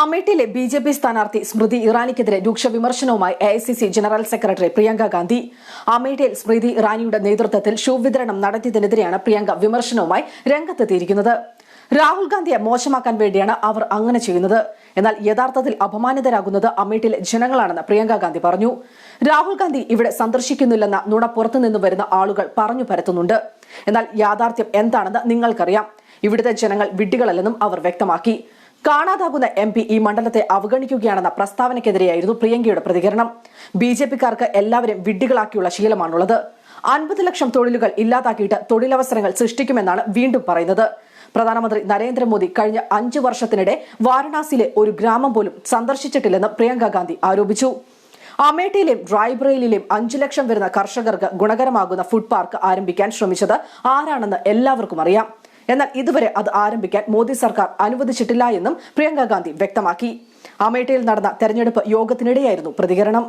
അമേഠിയിലെ B J P സ്ഥാനാർത്ഥി സ്മൃതി ഇറാനിക്കെതിരെ രൂക്ഷ വിമർശനവുമായി A I C C general secretary Priyanka Gandhi. അമേഠിയിൽ Smriti ഇറാനിയുടെ നേതൃത്വത്തിൽ ഷൂ വിതരണം നടത്തിയതിനെതിരെയാണ് പ്രിയങ്ക വിമർശനവുമായി രംഗത്തെത്തിയിരിക്കുന്നത്. രാഹുൽ ഗാന്ധിയെ മോശമാക്കാൻ വേണ്ടിയാണ് അവർ അങ്ങനെ ചെയ്യുന്നത്. എന്നാൽ യഥാർത്ഥത്തിൽ അപമാനിതരാകുന്നത് അമേഠിയിലെ ജനങ്ങളാണെന്ന് പ്രിയങ്ക ഗാന്ധി പറഞ്ഞു. രാഹുൽ ഗാന്ധി ഇവിടെ സന്ദർശിക്കുന്നില്ലെന്ന നുണ പുറത്തുനിന്ന് വരുന്ന ആളുകൾ പറഞ്ഞു പരത്തുന്നുണ്ട്. എന്നാൽ യാഥാർത്ഥ്യം എന്താണെന്ന് നിങ്ങൾക്കറിയാം. ഇവിടുത്തെ ജനങ്ങൾ വിഡ്ഢികളല്ലെന്നും അവർ വ്യക്തമാക്കി. കാണാതാകുന്ന എം പി ഈ മണ്ഡലത്തെ അവഗണിക്കുകയാണെന്ന പ്രസ്താവനയ്ക്കെതിരെയായിരുന്നു പ്രിയങ്കയുടെ പ്രതികരണം. ബി ജെ പിക്കാർക്ക് എല്ലാവരും വിഡ്ഢികളാക്കിയുള്ള ശീലമാണുള്ളത്. അൻപത് ലക്ഷം തൊഴിലുകൾ ഇല്ലാതാക്കിയിട്ട് തൊഴിലവസരങ്ങൾ സൃഷ്ടിക്കുമെന്നാണ് വീണ്ടും പറയുന്നത്. പ്രധാനമന്ത്രി നരേന്ദ്രമോദി കഴിഞ്ഞ അഞ്ചു വർഷത്തിനിടെ വാരണാസിയിലെ ഒരു ഗ്രാമം പോലും സന്ദർശിച്ചിട്ടില്ലെന്ന് പ്രിയങ്ക ഗാന്ധി ആരോപിച്ചു. അമേഠിയിലെയും റായ്ബ്രയിലെയും അഞ്ചു ലക്ഷം വരുന്ന കർഷകർക്ക് ഗുണകരമാകുന്ന ഫുഡ് പാർക്ക് ആരംഭിക്കാൻ ശ്രമിച്ചത് ആരാണെന്ന് എല്ലാവർക്കും അറിയാം. എന്നാൽ ഇതുവരെ അത് ആരംഭിക്കാൻ മോദി സർക്കാർ അനുവദിച്ചിട്ടില്ല എന്നും പ്രിയങ്ക ഗാന്ധി വ്യക്തമാക്കി. അമേഠിയിൽ നടന്ന തെരഞ്ഞെടുപ്പ് യോഗത്തിനിടെയായിരുന്നു പ്രതികരണം.